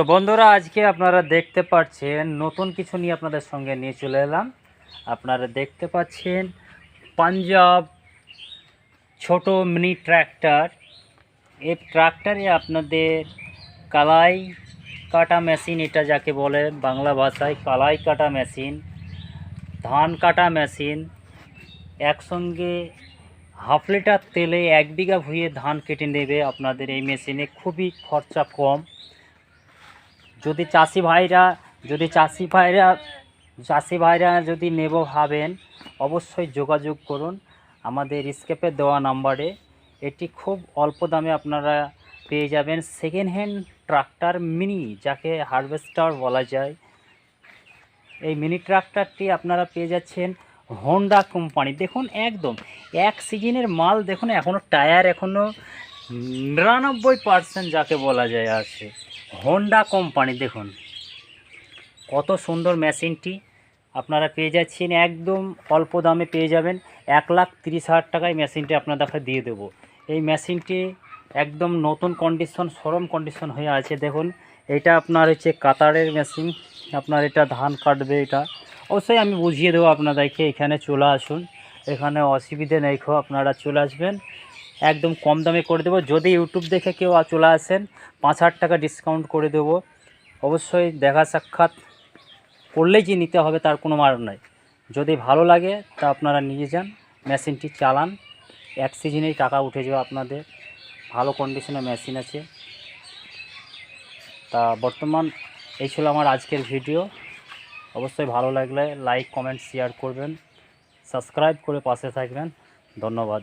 তো বন্ধুরা, আজকে আপনারা দেখতে পাচ্ছেন, নতুন কিছু নিয়ে আপনাদের সঙ্গে নিয়ে চলে এলাম। আপনারা দেখতে পাচ্ছেন পাঞ্জাব ছোট মিনি ট্র্যাক্টর। এই ট্রাক্টরে আপনাদের কালাই কাটা মেশিন, এটা যাকে বলে বাংলা ভাষায় কালাই কাটা মেশিন, ধান কাটা মেশিন, একসঙ্গে হাফ লিটার তেলে এক বিঘা ভুঁয়ে ধান কেটে নেবে। আপনাদের এই মেশিনে খুবই খরচা কম। যদি চাষি ভাইরা, যদি চাষি ভাইরা চাষি ভাইরা যদি নেব ভাবেন, অবশ্যই যোগাযোগ করুন। আমাদের স্কেপে দেওয়া নাম্বারে। এটি খুব অল্প দামে আপনারা পেয়ে যাবেন সেকেন্ড হ্যান্ড ট্রাক্টর মিনি যাকে হারভেস্টার বলা যায়। এই মিনি ট্রাক্টরটি আপনারা পেয়ে যাচ্ছেন হোন্ডা কোম্পানি দেখুন একদম, এক সিজনের মাল দেখুন এখনও টায়ার এখনও নিরানব্বই পার্সেন্ট যাকে বলা যায় আছে। হোন্ডা কোম্পানি দেখুন। কত সুন্দর মেশিনটি আপনারা পেয়ে যাচ্ছেন, একদম অল্প দামে পেয়ে যাবেন। এক লাখ তিরিশ হাজার টাকায় মেশিনটি আপনাদেরকে দিয়ে দেবো। এই মেশিনটি একদম নতুন কন্ডিশন সরম কন্ডিশন হয়ে আছে, দেখুন। এটা আপনার হচ্ছে কাতারের মেশিন, আপনার এটা ধান কাটবে এটা। অবশ্যই আমি বুঝিয়ে দেবো আপনাদেরকে, এখানে চলে আসুন। এখানে অসুবিধে নেই খো আপনারা চলে আসবেন। একদম কম দামে করে দেবো। যদি ইউটিউব দেখে কেউ চলে আসেন, পাঁচ হাজার টাকা ডিসকাউন্ট করে দেবো। অবশ্যই দেখা সাক্ষাৎ করলেই যে নিতে হবে তার কোনো মার নাই। যদি ভালো লাগে তা আপনারা নিয়ে যান, মেশিনটি চালান। এক সিজনেই টাকা উঠে যাবে আপনাদের। ভালো কন্ডিশনের মেশিন আছে। তা বর্তমান এই ছিল আমার আজকের ভিডিও অবশ্যই ভালো লাগলে লাইক কমেন্ট শেয়ার করবেন। সাবস্ক্রাইব করে পাশে থাকবেন। ধন্যবাদ।